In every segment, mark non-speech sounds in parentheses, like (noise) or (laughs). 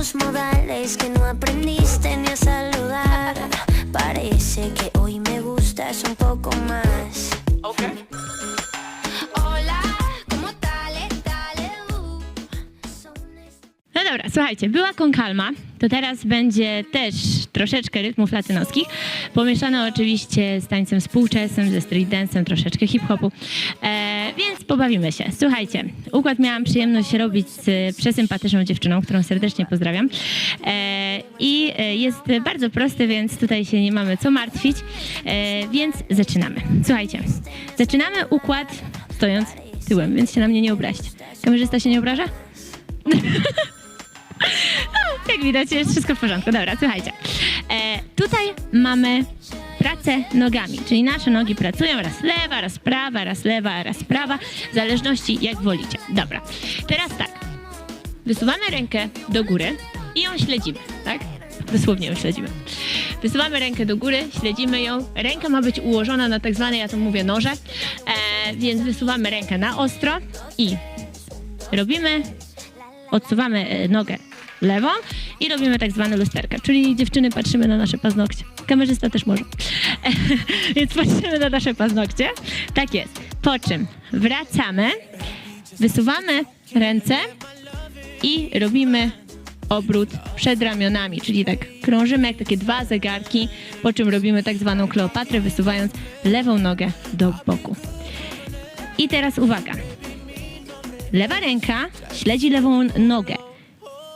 tus modales que no aprendiste ni a saludar. Parece que hoy me gustas un poco más. Hola, ¿cómo tal? Dale. Son No dobra, słuchajcie, była konkalma, to teraz będzie też troszeczkę rytmów latynoskich, pomieszane oczywiście z tańcem współczesnym, ze street dance'em, troszeczkę hip-hopu, e, pobawimy się. Słuchajcie, układ miałam przyjemność robić z przesympatyczną dziewczyną, którą serdecznie pozdrawiam e, i e, jest bardzo prosty, więc tutaj się nie mamy co martwić, e, więc zaczynamy. Słuchajcie, zaczynamy układ stojąc tyłem, więc się na mnie nie obraźcie. Kamerzysta się nie obraża? (laughs) Jak widać, jest wszystko w porządku. Dobra, słuchajcie. E, tutaj mamy pracę nogami, czyli nasze nogi pracują raz lewa, raz prawa, raz lewa, raz prawa, w zależności jak wolicie. Dobra, teraz tak. Wysuwamy rękę do góry i ją śledzimy, tak? Dosłownie ją śledzimy. Wysuwamy rękę do góry, śledzimy ją. Ręka ma być ułożona na tak zwanej, ja to mówię, noże, e, więc wysuwamy rękę na ostro i robimy odsuwamy e, nogę lewą i robimy tak zwane lusterkę, czyli dziewczyny patrzymy na nasze paznokcie. Kamerzysta też może. (laughs) Więc patrzymy na nasze paznokcie. Tak jest. Po czym wracamy, wysuwamy ręce i robimy obrót przed ramionami, czyli tak krążymy jak takie dwa zegarki, po czym robimy tak zwaną kleopatrę, wysuwając lewą nogę do boku. I teraz uwaga. Lewa ręka śledzi lewą nogę.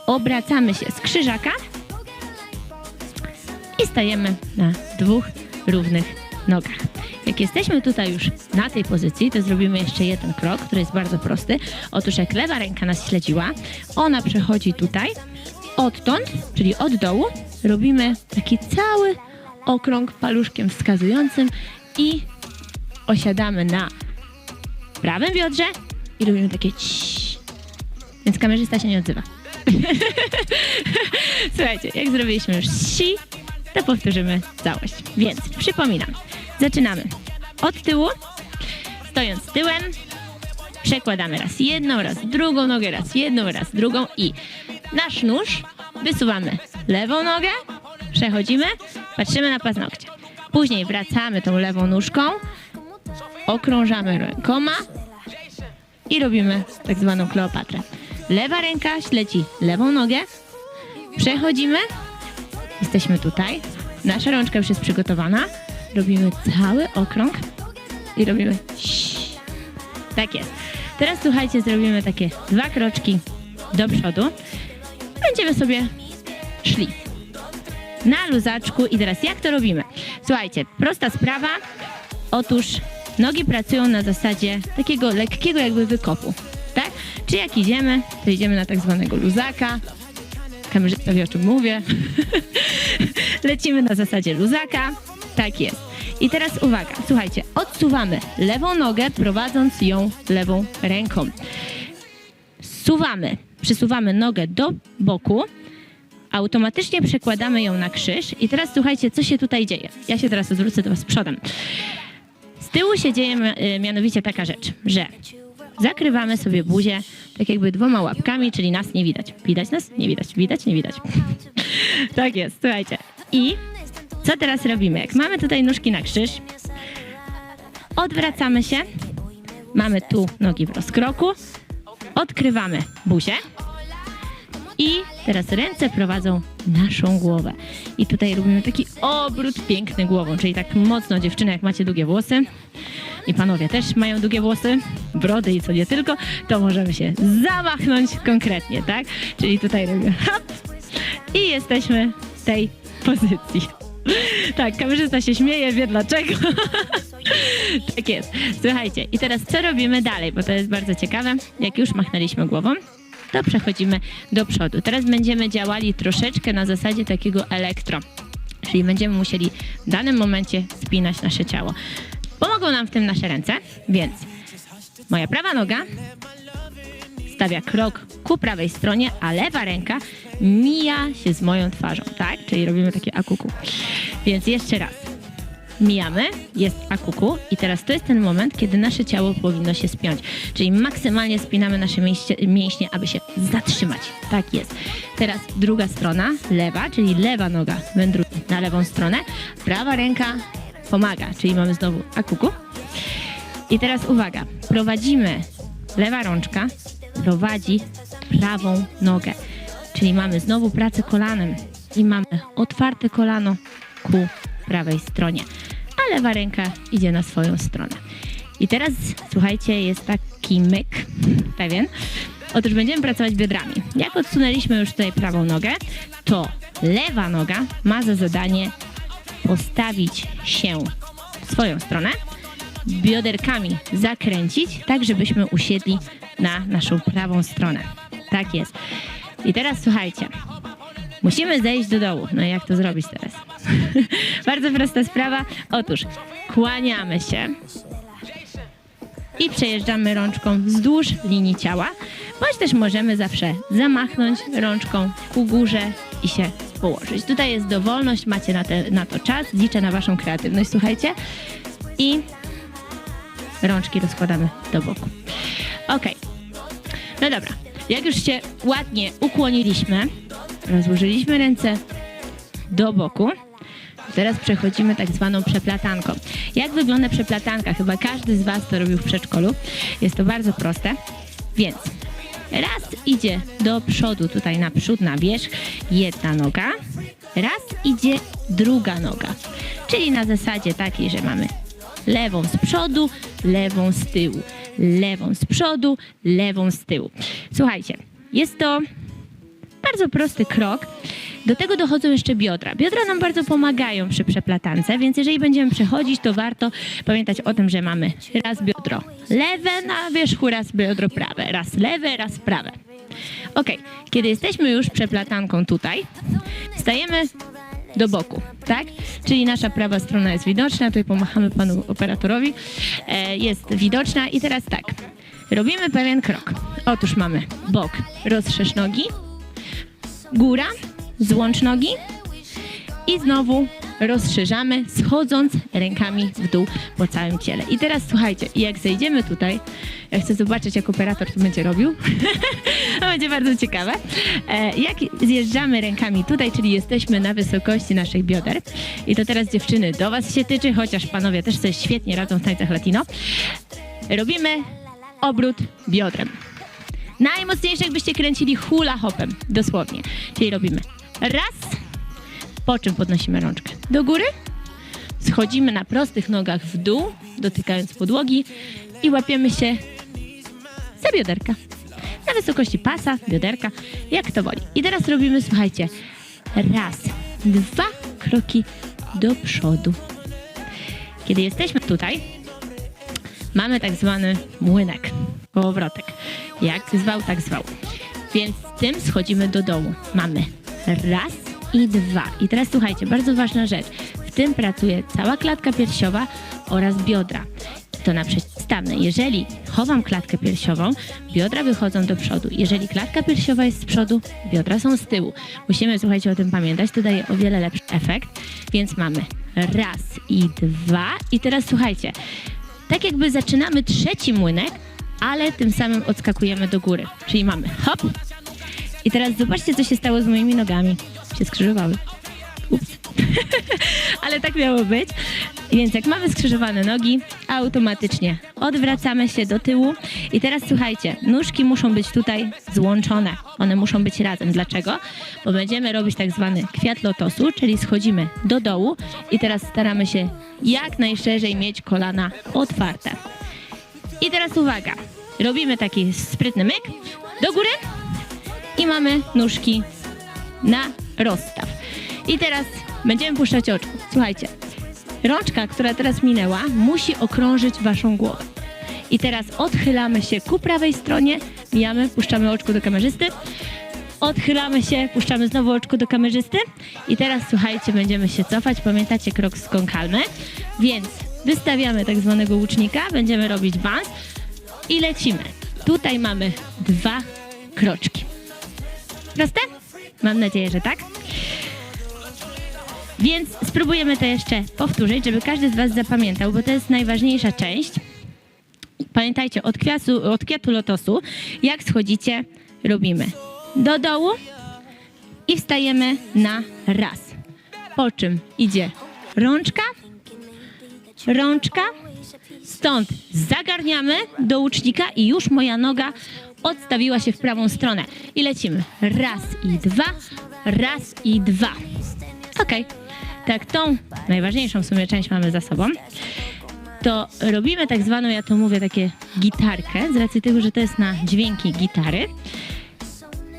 Obracamy się z krzyżaka i stajemy na dwóch równych nogach. Jak jesteśmy tutaj już na tej pozycji, to zrobimy jeszcze jeden krok, który jest bardzo prosty. Otóż jak lewa ręka nas śledziła, ona przechodzi tutaj, odtąd, czyli od dołu, robimy taki cały okrąg paluszkiem wskazującym i osiadamy na prawym biodrze i robimy takie ciii. Więc kamerzysta się nie odzywa. (laughs) Słuchajcie, jak zrobiliśmy już si, to powtórzymy całość. Więc przypominam, zaczynamy od tyłu, stojąc tyłem, przekładamy raz jedną, raz drugą nogę, raz jedną, raz drugą i nasz nóż wysuwamy lewą nogę, przechodzimy, patrzymy na paznokcie. Później wracamy tą lewą nóżką, okrążamy rękoma i robimy tak zwaną kleopatrę. Lewa ręka śledzi lewą nogę, przechodzimy, jesteśmy tutaj, nasza rączka już jest przygotowana, robimy cały okrąg i robimy. Tak jest. Teraz słuchajcie, zrobimy takie dwa kroczki do przodu. Będziemy sobie szli na luzaczku i teraz jak to robimy? Słuchajcie, prosta sprawa. Otóż nogi pracują na zasadzie takiego lekkiego jakby wykopu? Czy jak idziemy, to idziemy na tak zwanego luzaka. Kamerzysta wie o czym mówię. (laughs) Lecimy na zasadzie luzaka. Tak jest. I teraz uwaga, słuchajcie, odsuwamy lewą nogę, prowadząc ją lewą ręką. Suwamy, przysuwamy nogę do boku, automatycznie przekładamy ją na krzyż i teraz słuchajcie, co się tutaj dzieje. Ja się teraz zwrócę do was przodem. Z tyłu się dzieje y, mianowicie taka rzecz, że zakrywamy sobie buzię tak jakby dwoma łapkami, czyli nas nie widać. Widać nas? Nie widać. Widać? Nie widać. (laughs) tak jest, słuchajcie. I co teraz robimy? Jak mamy tutaj nóżki na krzyż, odwracamy się, mamy tu nogi w rozkroku, odkrywamy buzię, i teraz ręce prowadzą naszą głowę. I tutaj robimy taki obrót piękny głową, czyli tak mocno dziewczyny, jak macie długie włosy i panowie też mają długie włosy, brody i co nie tylko, to możemy się zamachnąć konkretnie, tak? Czyli tutaj robimy hop i jesteśmy w tej pozycji. Tak, kamerzysta się śmieje, wie dlaczego. (laughs) tak jest. Słuchajcie, i teraz co robimy dalej, bo to jest bardzo ciekawe. Jak już machnęliśmy głową, to przechodzimy do przodu. Teraz będziemy działali troszeczkę na zasadzie takiego elektro. Czyli będziemy musieli w danym momencie spinać nasze ciało. Pomogą nam w tym nasze ręce, więc moja prawa noga stawia krok ku prawej stronie, a lewa ręka mija się z moją twarzą, tak? Czyli robimy takie akuku. Więc jeszcze raz. Mijamy, jest akuku i teraz to jest ten moment, kiedy nasze ciało powinno się spiąć. Czyli maksymalnie spinamy nasze mięśnie, mięśnie aby się zatrzymać. Tak jest. Teraz druga strona, lewa, czyli lewa noga wędruje na lewą stronę, prawa ręka pomaga, czyli mamy znowu akuku. I teraz uwaga, prowadzimy, lewa rączka prowadzi prawą nogę, czyli mamy znowu pracę kolanem i mamy otwarte kolano ku prawej stronie, a lewa ręka idzie na swoją stronę. I teraz słuchajcie, jest taki myk pewien. Otóż będziemy pracować biodrami. Jak odsunęliśmy już tutaj prawą nogę, to lewa noga ma za zadanie postawić się w swoją stronę, bioderkami zakręcić, tak żebyśmy usiedli na naszą prawą stronę. Tak jest. I teraz słuchajcie. Musimy zejść do dołu. No jak to zrobić teraz? (laughs) Bardzo prosta sprawa. Otóż kłaniamy się i przejeżdżamy rączką wzdłuż linii ciała, bądź też możemy zawsze zamachnąć rączką ku górze i się położyć. Tutaj jest dowolność, macie na, te, na to czas, liczę na waszą kreatywność, słuchajcie. I rączki rozkładamy do boku. Ok. No dobra. Jak już się ładnie ukłoniliśmy, rozłożyliśmy ręce do boku, Teraz przechodzimy tak zwaną przeplatanką. Jak wygląda przeplatanka? Chyba każdy z Was to robił w przedszkolu. Jest to bardzo proste. Więc raz idzie do przodu, tutaj na przód, na wierzch, jedna noga. Raz idzie druga noga. Czyli na zasadzie takiej, że mamy lewą z przodu, lewą z tyłu. Lewą z przodu, lewą z tyłu. Słuchajcie, jest to bardzo prosty krok. Do tego dochodzą jeszcze biodra. Biodra nam bardzo pomagają przy przeplatance, więc jeżeli będziemy przechodzić, to warto pamiętać o tym, że mamy raz biodro lewe na wierzchu, raz biodro prawe, raz lewe, raz prawe. Ok, kiedy jesteśmy już przeplatanką tutaj, stajemy do boku, tak? Czyli nasza prawa strona jest widoczna, tutaj pomachamy panu operatorowi, e, jest widoczna i teraz tak, robimy pewien krok. Otóż mamy bok, rozszerz nogi, góra, złącz nogi i znowu rozszerzamy, schodząc rękami w dół po całym ciele. I teraz słuchajcie, jak zejdziemy tutaj, ja chcę zobaczyć, jak operator to będzie robił. (laughs) to będzie bardzo ciekawe. E, jak zjeżdżamy rękami tutaj, czyli jesteśmy na wysokości naszych bioder. I to teraz dziewczyny do Was się tyczy, chociaż panowie też sobie świetnie radzą w tańcach latino. Robimy obrót biodrem. Najmocniejsze jakbyście kręcili hula hopem, dosłownie. Czyli robimy raz, po czym podnosimy rączkę do góry, schodzimy na prostych nogach w dół, dotykając podłogi i łapiemy się za bioderka. Na wysokości pasa, bioderka, jak to woli. I teraz robimy, słuchajcie, raz, dwa kroki do przodu. Kiedy jesteśmy tutaj, mamy tak zwany młynek, kołowrotek. Jak zwał, tak zwał. Więc tym schodzimy do dołu. Mamy raz i dwa. I teraz słuchajcie, bardzo ważna rzecz. W tym pracuje cała klatka piersiowa oraz biodra. To na przeciwstawne. Jeżeli chowam klatkę piersiową, biodra wychodzą do przodu. Jeżeli klatka piersiowa jest z przodu, biodra są z tyłu. Musimy, słuchajcie, o tym pamiętać. To daje o wiele lepszy efekt. Więc mamy raz i dwa. I teraz słuchajcie, tak jakby zaczynamy trzeci młynek, ale tym samym odskakujemy do góry. Czyli mamy hop. I teraz zobaczcie, co się stało z moimi nogami. Się skrzyżowały. Ups. (laughs) ale tak miało być. Więc jak mamy skrzyżowane nogi, automatycznie odwracamy się do tyłu. I teraz słuchajcie, nóżki muszą być tutaj złączone. One muszą być razem. Dlaczego? Bo będziemy robić tak zwany kwiat lotosu, czyli schodzimy do dołu i teraz staramy się jak najszerzej mieć kolana otwarte. I teraz uwaga, robimy taki sprytny myk do góry i mamy nóżki na rozstaw. I teraz będziemy puszczać oczko. Słuchajcie, rączka, która teraz minęła, musi okrążyć waszą głowę. I teraz odchylamy się ku prawej stronie, mijamy, puszczamy oczko do kamerzysty, odchylamy się, puszczamy znowu oczko do kamerzysty i teraz słuchajcie, będziemy się cofać, pamiętacie krok z więc wystawiamy tak zwanego łucznika, będziemy robić bans i lecimy. Tutaj mamy dwa kroczki. Proste? Mam nadzieję, że tak. Więc spróbujemy to jeszcze powtórzyć, żeby każdy z Was zapamiętał, bo to jest najważniejsza część. Pamiętajcie, od kwiatu, od kwiatu lotosu, jak schodzicie, robimy do dołu, i wstajemy na raz. Po czym idzie rączka, rączka, stąd zagarniamy do łucznika i już moja noga odstawiła się w prawą stronę. I lecimy. Raz i dwa, raz i dwa. Okej. Tak, tą najważniejszą w sumie część mamy za sobą. To robimy tak zwaną, ja to mówię, takie gitarkę, z racji tego, że to jest na dźwięki gitary.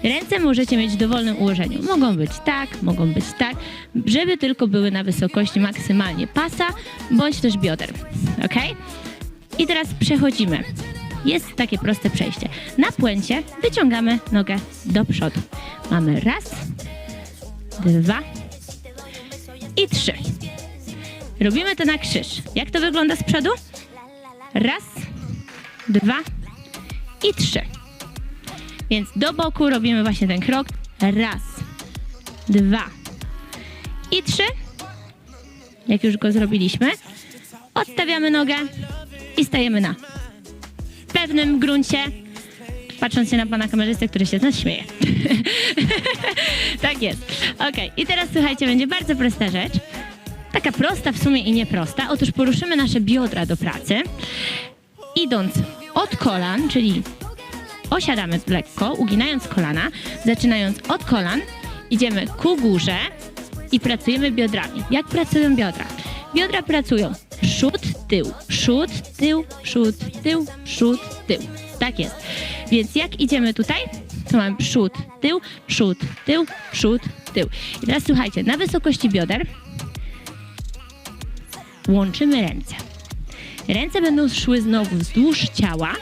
Ręce możecie mieć w dowolnym ułożeniu. Mogą być tak, mogą być tak, żeby tylko były na wysokości maksymalnie pasa, bądź też bioder. Ok? I teraz przechodzimy. Jest takie proste przejście. Na płęcie wyciągamy nogę do przodu. Mamy raz, dwa i trzy. Robimy to na krzyż. Jak to wygląda z przodu? Raz, dwa i trzy. Więc do boku robimy właśnie ten krok. Raz, dwa i trzy. Jak już go zrobiliśmy, odstawiamy nogę i stajemy na pewnym gruncie, patrząc się na pana kamerzystę, który się z nas śmieje. (laughs) tak jest. Ok, i teraz słuchajcie, będzie bardzo prosta rzecz. Taka prosta w sumie i nieprosta. Otóż poruszymy nasze biodra do pracy, idąc od kolan, czyli osiadamy lekko, uginając kolana, zaczynając od kolan, idziemy ku górze i pracujemy biodrami. Jak pracują biodra? Biodra pracują przód, tył, przód, tył, przód, tył, przód, tył. Tak jest. Więc jak idziemy tutaj, to mamy przód, tył, przód, tył, przód, tył. I teraz słuchajcie, na wysokości bioder łączymy ręce. Ręce będą szły znowu wzdłuż ciała,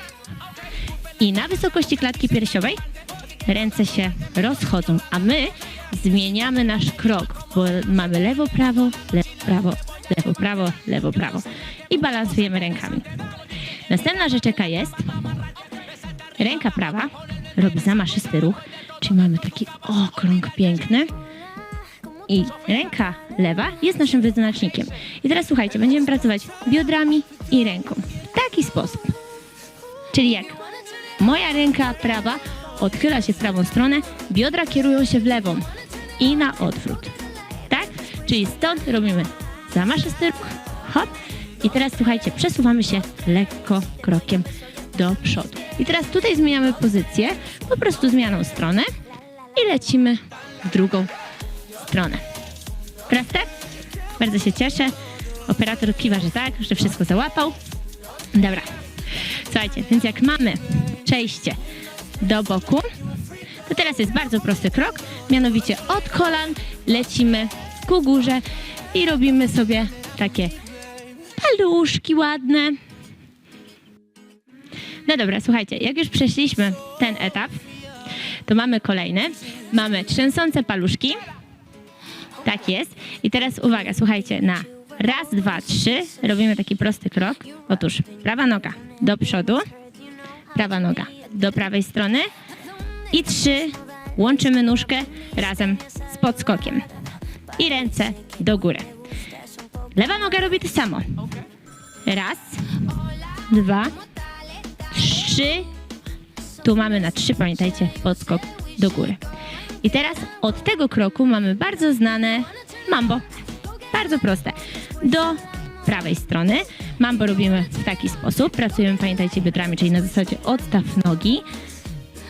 i na wysokości klatki piersiowej ręce się rozchodzą, a my zmieniamy nasz krok, bo mamy lewo, prawo, lewo, prawo, prawo, lewo, prawo i balansujemy rękami. Następna rzecz jaka jest, ręka prawa robi zamaszysty ruch, czyli mamy taki okrąg piękny i ręka lewa jest naszym wyznacznikiem. I teraz słuchajcie, będziemy pracować biodrami i ręką. W taki sposób. Czyli jak Moja ręka prawa odchyla się w prawą stronę, biodra kierują się w lewą i na odwrót. Tak? Czyli stąd robimy zamaszysty ruch, hop. I teraz słuchajcie, przesuwamy się lekko krokiem do przodu. I teraz tutaj zmieniamy pozycję, po prostu zmianą stronę i lecimy w drugą stronę. Proste? Bardzo się cieszę. Operator kiwa, że tak, że wszystko załapał. Dobra. Słuchajcie, więc jak mamy przejście do boku, to teraz jest bardzo prosty krok, mianowicie od kolan lecimy ku górze i robimy sobie takie paluszki ładne. No dobra, słuchajcie, jak już przeszliśmy ten etap, to mamy kolejny. Mamy trzęsące paluszki. Tak jest. I teraz uwaga, słuchajcie, na raz, dwa, trzy robimy taki prosty krok. Otóż prawa noga do przodu, prawa noga do prawej strony i trzy łączymy nóżkę razem z podskokiem i ręce do góry. Lewa noga robi to samo. Raz, dwa, trzy. Tu mamy na trzy, pamiętajcie, podskok do góry. I teraz od tego kroku mamy bardzo znane mambo. Bardzo proste. Do prawej strony. Mambo robimy w taki sposób. Pracujemy, pamiętajcie, biodrami, czyli na zasadzie odstaw nogi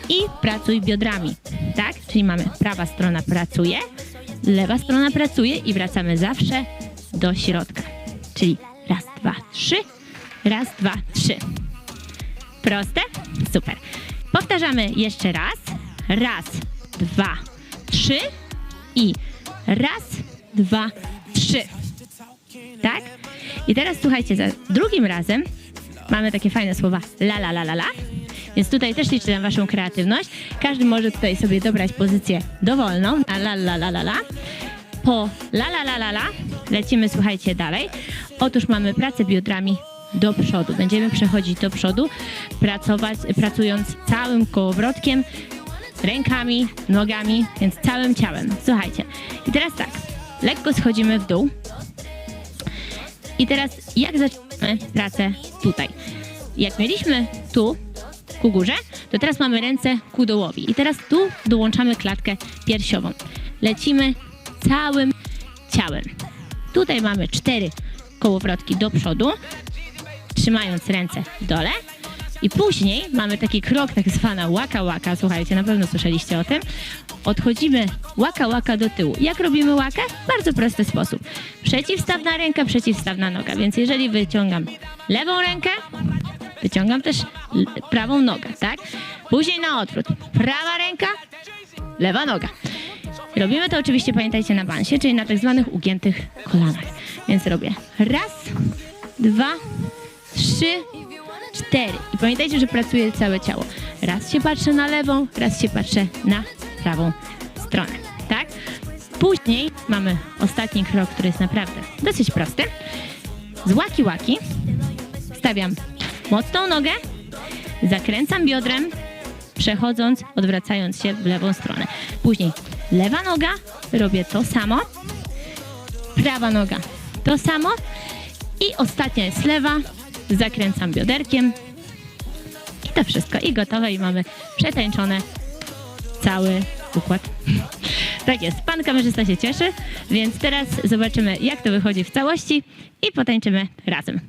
i pracuj biodrami. Tak? Czyli mamy prawa strona pracuje, lewa strona pracuje i wracamy zawsze do środka. Czyli raz, dwa, trzy, raz, dwa, trzy. Proste? Super. Powtarzamy jeszcze raz. Raz, dwa, trzy i raz, dwa, trzy. Tak? I teraz słuchajcie, za drugim razem mamy takie fajne słowa la la la la la. Więc tutaj też liczę na waszą kreatywność. Każdy może tutaj sobie dobrać pozycję dowolną la la la la la. Po la la la la la lecimy, słuchajcie, dalej. Otóż mamy pracę biodrami do przodu. Będziemy przechodzić do przodu, pracować, pracując całym kołowrotkiem, rękami, nogami, więc całym ciałem. Słuchajcie. I teraz tak, lekko schodzimy w dół. I teraz jak zaczynamy pracę tutaj? Jak mieliśmy tu ku górze, to teraz mamy ręce ku dołowi. I teraz tu dołączamy klatkę piersiową. lecimy całym ciałem. Tutaj mamy cztery kołowrotki do przodu, trzymając ręce w dole. I później mamy taki krok, tak zwana łaka łaka. Słuchajcie, na pewno słyszeliście o tym. Odchodzimy łaka łaka do tyłu. Jak robimy łakę? Bardzo prosty sposób. Przeciwstawna ręka, przeciwstawna noga. Więc jeżeli wyciągam lewą rękę, wyciągam też prawą nogę, tak? Później na odwrót. Prawa ręka, lewa noga. Robimy to oczywiście, pamiętajcie, na bansie, czyli na tak zwanych ugiętych kolanach. Więc robię raz, dwa, trzy, cztery. I pamiętajcie, że pracuje całe ciało. Raz się patrzę na lewą, raz się patrzę na prawą stronę, tak? Później mamy ostatni krok, który jest naprawdę dosyć prosty. Z łaki łaki stawiam mocną nogę, zakręcam biodrem, przechodząc, odwracając się w lewą stronę. Później lewa noga, robię to samo, prawa noga to samo. I ostatnia jest lewa, zakręcam bioderkiem. I to wszystko. I gotowe. I mamy przetańczone cały układ. (laughs) Tak jest, pan kamerzysta się cieszy, więc teraz zobaczymy jak to wychodzi w całości. I potańczymy razem.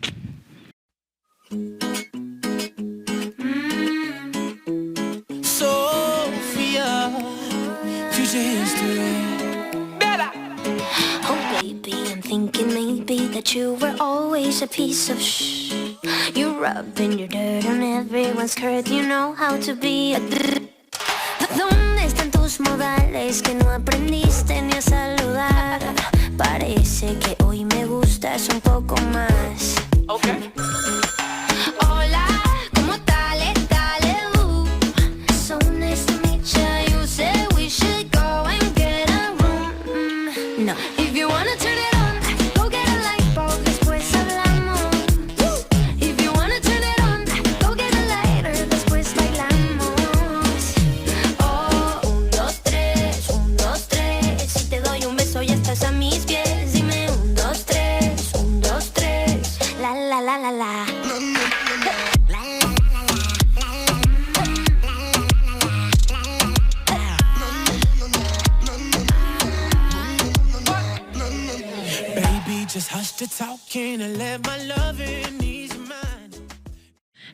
History. Oh baby, I'm thinking maybe that you were always a piece of shh. You're rubbing your dirt on everyone's skirt. You know how to be a. dr- ¿Dónde están tus modales que no aprendiste ni a saludar? Parece que hoy me gustas un poco más. Okay. Hola,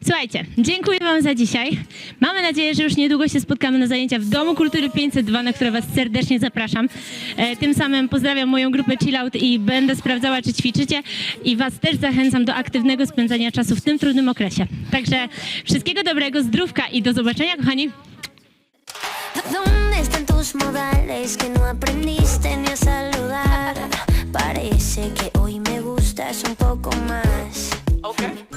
Słuchajcie, dziękuję Wam za dzisiaj. Mamy nadzieję, że już niedługo się spotkamy na zajęcia w Domu Kultury 502, na które Was serdecznie zapraszam. E, tym samym pozdrawiam moją grupę Chill Out i będę sprawdzała, czy ćwiczycie i Was też zachęcam do aktywnego spędzania czasu w tym trudnym okresie. Także wszystkiego dobrego, zdrówka i do zobaczenia, kochani. ¿Dónde están tus modales que no aprendiste ni a saludar? Parece que hoy me gustas un poco más. Okay.